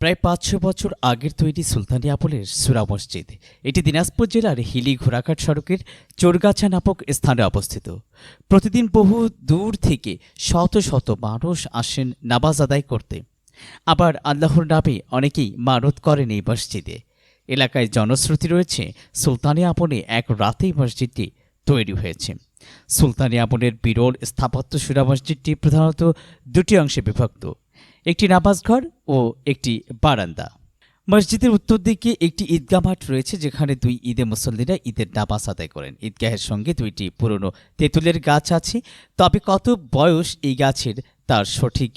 প্রায় পাঁচশো বছর আগের তৈরি সুলতানি আপলের সুরা মসজিদ। এটি দিনাজপুর জেলার হিলি ঘোড়াঘাট সড়কের চোরগাছা নামক স্থানে অবস্থিত। প্রতিদিন বহু দূর থেকে শত শত মানুষ আসেন নামাজ আদায় করতে। আবার আল্লাহর নামে অনেকেই মানত করেন এই মসজিদে। এলাকায় জনশ্রুতি রয়েছে, সুলতানি আপনে এক রাতেই মসজিদটি তৈরি হয়েছে। সুলতানি আপনের বিরল স্থাপত্য সুরা মসজিদটি প্রধানত দুটি অংশে বিভক্ত। একটি নামাজঘর ও একটি বারান্দা। মসজিদের উত্তর দিকে একটি ঈদগাহ মাঠ রয়েছে, যেখানে দুই ঈদে মুসল্লিরা ঈদের নামাজ আদায় করেন। ঈদগাহের সঙ্গে দুইটি পুরনো তেঁতুলের গাছ আছে, তবে কত বয়স এই গাছের তার সঠিক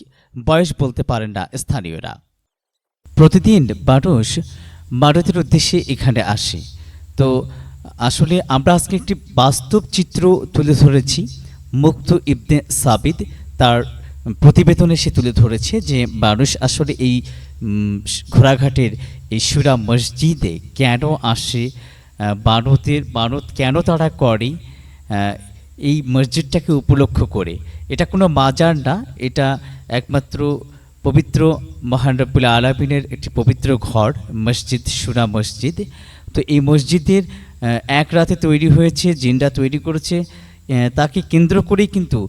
বয়স বলতে পারেন না স্থানীয়রা। প্রতিদিন মানুষ মারতের উদ্দেশ্যে এখানে আসে। তো আসলে আমরা আজকে একটি বাস্তব চিত্র তুলে ধরেছি, মুক্ত ইবনে সাবিদ তার প্রতিবেদনে সে তুলে ধরেছে যে মানুষ আসলে এই ঘোড়াঘাটের এই সুরা মসজিদে কেন আসে আহ, মানতের মানত কেন তারা করে এই মসজিদটাকে উপলক্ষ করে। এটা কোনো মাজার না এটা একমাত্র পবিত্র মহান রব্বুল আলমিনের একটি পবিত্র ঘর মসজিদ সুরা মসজিদ। তো এই মসজিদের এক রাতে তৈরি হয়েছে জিনরা তৈরি করেছে তাকে কেন্দ্র করেই কিন্তু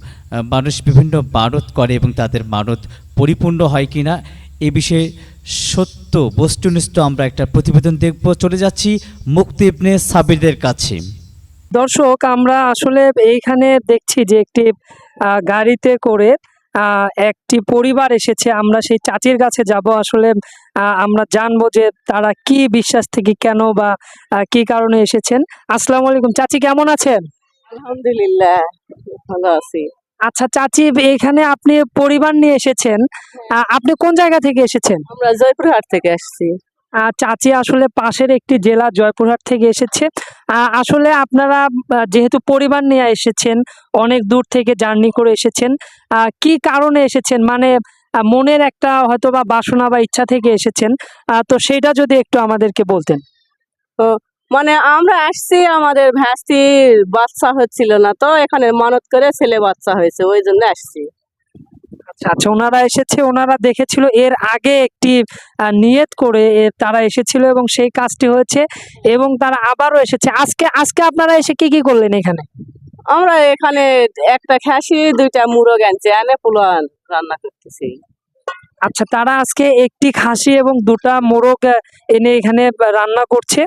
মানুষ বিভিন্ন মানত করে এবং তাদের মানত পরিপূর্ণ হয় কিনা, এ বিষয়ে সত্য, বস্তুনিষ্ঠ আমরা একটা প্রতিবেদন দেখব। চলে যাচ্ছি মুক্তি ইবনে সাবিরদের কাছে। দর্শক, আমরা আসলে এইখানে দেখছি যে একটি গাড়িতে করে একটি পরিবার এসেছে। আমরা সেই চাচির কাছে যাব। আসলে আমরা জানব যে তারা কি বিশ্বাস থেকে কেন বা কি কারণে এসেছেন। আসসালামু আলাইকুম, চাচি কেমন আছেন? আলহামদুলিল্লাহ ভালো আছি। আচ্ছা চাচি এখানে আপনি পরিবার নিয়ে এসেছেন। আহ, আপনি কোন জায়গা থেকে এসেছেন? আমরা জয়পুরহাট থেকে আসছি। আহ, চাচি আসলে পাশের একটি জেলা জয়পুরহাট থেকে এসেছে। আসলে আপনারা যেহেতু পরিবার নিয়ে এসেছেন অনেক দূর থেকে জার্নি করে এসেছেন আহ, কি কারণে এসেছেন? মানে মনের একটা হয়তো বা বাসনা বা ইচ্ছা থেকে এসেছেন। তো সেটা যদি একটু আমাদেরকে বলতেন। মানে আমরা আসছি আমাদের ভ্যাস্তির বাচ্চা হচ্ছিল না তো এখানে মানত করে ছেলে বাচ্চা হয়েছে ওই জন্য আসছি। আচ্ছা আচ্ছা ওনারা এসেছে ওনারা দেখেছিল এর আগে একটি নিয়ত করে তারা এসেছিল এবং সেই কাজটি হয়েছে এবং তারা আবারও এসেছে। আজকে আজকে আপনারা এসে কি কি করলেন এখানে? আমরা এখানে একটা খাসি দুইটা মুরগ আনছি এনে পুলান রান্না করতেছি। আচ্ছা তারা আজকে একটি খাসি এবং দুটা মোরগ এনে এখানে রান্না করছে।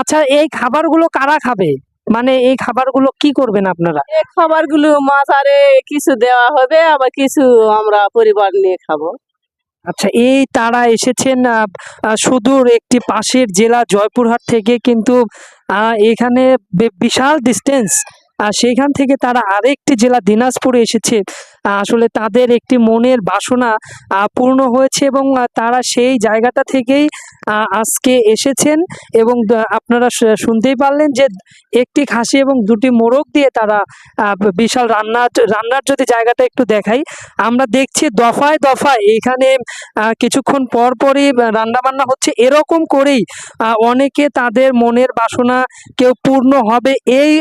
আচ্ছা এই খাবারগুলো কারা খাবে? মানে এই খাবারগুলো কি করবেন আপনারা? এই খাবারগুলো মাজারে কিছু দেওয়া হবে আবার কিছু আমরা পরিবার নিয়ে খাব। আচ্ছা এই তারা এসেছেন সুদূর একটি পাশের জেলা জয়পুরহাট থেকে কিন্তু এখানে বিশাল ডিস্টেন্স আর সেইখান থেকে তারা আরেকটি জেলা দিনাজপুরে এসেছে। আসলে তাদের একটি মনের বাসনা পূর্ণ হয়েছে এবং তারা সেই জায়গাটা থেকেই আজকে এসেছেন এবং আপনারা শুনতেই পারলেন যে একটি খাসি এবং দুটি মোরগ দিয়ে তারা বিশাল রান্না, রান্নার যদি জায়গাটা একটু দেখাই, আমরা দেখছি দফায় দফায় এখানে কিছুক্ষণ পর পরই রান্না বান্না হচ্ছে। এরকম করেই অনেকে তাদের মনের বাসনা কেউ পূর্ণ হবে, এই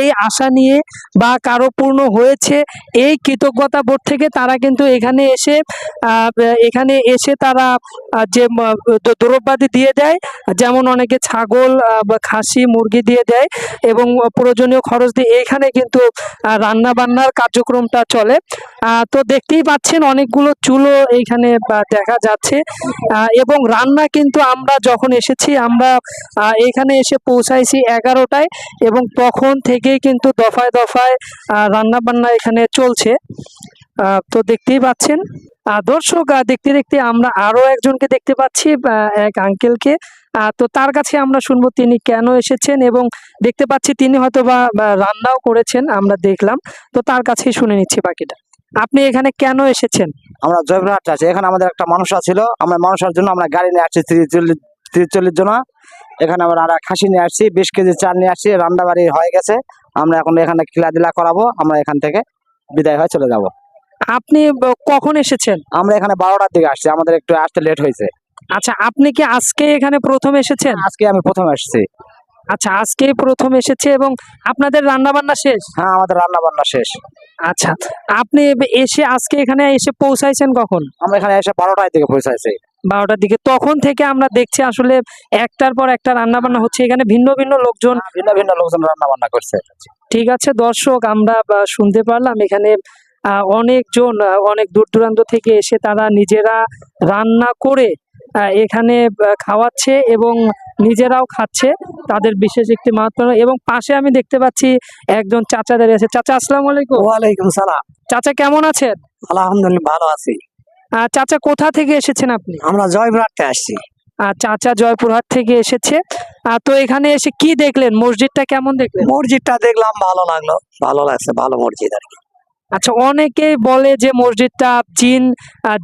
এই আশা নিয়ে বা কারও পূর্ণ হয়েছে, এই কৃতজ্ঞতা বোধ থেকে তারা কিন্তু এখানে এসে এখানে এসে তারা যে দ্রব্যাদি দিয়ে দেয়। যেমন অনেকে ছাগল খাসি, মুরগি দিয়ে দেয় এবং প্রয়োজনীয় খরচ দিয়ে এখানে কিন্তু রান্না বান্নার কার্যক্রমটা চলে। তো দেখতেই পাচ্ছেন অনেকগুলো চুলো এইখানে দেখা যাচ্ছে। এবং রান্না কিন্তু আমরা যখন এসেছি, আমরা এখানে এসে পৌঁছাইছি এগারোটায় এবং তখন থেকেই কিন্তু দফায় দফায় রান্না বান্না এখানে চলছে। তো দেখতেই পাচ্ছেন। দর্শক দেখতে দেখতে আমরা আরও একজনকে দেখতে পাচ্ছি এক আঙ্কেলকে তো তার কাছে আমরা শুনব তিনি কেন এসেছেন এবং দেখতে পাচ্ছি তিনি হয়তো বা রান্নাও করেছেন, আমরা দেখলাম। তো তার কাছেই শুনে নিচ্ছি বাকিটা। আপনি এখানে কেন এসেছেন? আমরা জয়পুরহাট আছি। এখানে আমাদের একটা মানুষ ছিল। আমরা মানুষের জন্য আমরা গাড়ি নিয়ে আসছি তিরিশ চল্লিশ জন। এখানে আমরা আর খাসি নিয়ে আসছি, বিশ কেজি চাল নিয়ে আসছি রান্না বাড়ি হয়ে গেছে। আমরা এখন এখানে খেলাধুলা করাবো। আমরা এখান থেকে বিদায় হয়ে চলে যাব। আপনি কখন এসেছেন? আমরা এখানে বারোটার দিকে আসছি আমাদের একটু আসতে লেট হয়েছে। আচ্ছা আপনি কি আজকে এখানে প্রথম এসেছেন? আজকে আমি প্রথম আসছি। আচ্ছা আজকে প্রথম এসেছে এবং আপনাদের রান্না বান্না শেষ? হ্যাঁ আমাদের রান্না বান্না শেষ। আচ্ছা আপনি এসে আজকে এখানে এসে পৌঁছাইছেন কখন? আমরা এখানে এসে বারোটার দিকে পৌঁছাইছি। বারোটার দিকে। তখন থেকে আমরা দেখছি আসলে একটার পর একটা রান্না বান্না হচ্ছে এখানে ভিন্ন ভিন্ন লোকজন ভিন্ন ভিন্ন লোকজন রান্না বান্না করছে। ঠিক আছে দর্শক আমরা শুনতে পারলাম এখানে অনেকজন অনেক দূর দূরান্ত থেকে এসে তারা নিজেরা রান্না করে এখানে খাওয়াচ্ছে এবং নিজেরাও খাচ্ছে তাদের বিশেষ একটি মাত্র এবং পাশে আমি দেখতে পাচ্ছি একজন চাচা দাঁড়িয়ে আছে। চাচা আসসালাম আলাইকুম। ওয়ালাইকুম সালাম। চাচা কেমন আছেন? আলহামদুলিল্লাহ ভালো আছি। চাচা কোথা থেকে এসেছেন আপনি? আমরা জয়পুরহাটে আসছি। চাচা জয়পুরহাট থেকে এসেছে। তো এখানে এসে কি দেখলেন? মসজিদটা কেমন দেখলেন? মসজিদটা দেখলাম ভালো লাগল। ভালো লাগছে ভালো মসজিদ আর কি। আচ্ছা অনেকেই বলে যে মসজিদটা জিন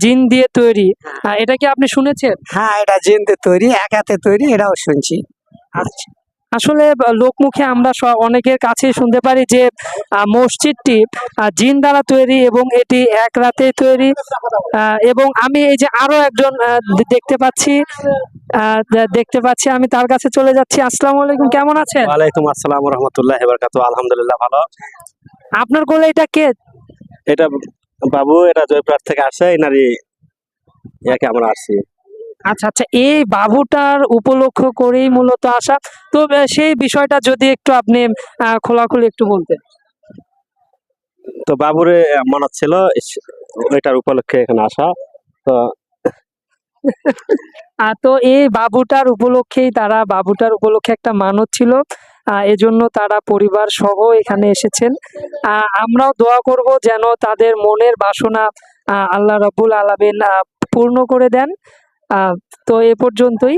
জিন দিয়ে তৈরি। এটা কি আপনি শুনেছেন? হ্যাঁ এটা জিন দিয়ে তৈরি এক হাতে তৈরি এটাও শুনছি। আচ্ছা। আসলে লোকমুখে আমরা অনেকের কাছে শুনতে পারি যে মসজিদটি জিন দ্বারা তৈরি এবং এটি এক রাতে তৈরি। আহ, এবং আমি এই যে আরও একজন দেখতে পাচ্ছি দেখতে পাচ্ছি আমি তার কাছে চলে যাচ্ছি। আসসালামু আলাইকুম কেমন আছেন? ওয়ালাইকুম আসসালাম রহমতুল্লাহ বরকাত আলহামদুলিল্লাহ ভালো। আপনার কোলে এটা কে? এটা বাবু এটা জয়পুরহাট থেকে আসে এই নারী ইয়াকে আমরা আসছি। আচ্ছা আচ্ছা এই বাবুটার উপলক্ষ করেই মূলত আসা। তো সেই বিষয়টা যদি একটু আপনি খোলাখুলি একটু বলতেন। তো বাবুরে মনে ছিল এটার উপলক্ষে এখানে আসা তো তো এই বাবুটার উপলক্ষেই তারা বাবুটার উপলক্ষে একটা মানত ছিল। এজন্য তারা পরিবার সহ এখানে এসেছেন। আমরাও দোয়া করব যেন তাদের মনের বাসনা আল্লাহ রাব্বুল আলমেন পূর্ণ করে দেন। তো এ পর্যন্তই।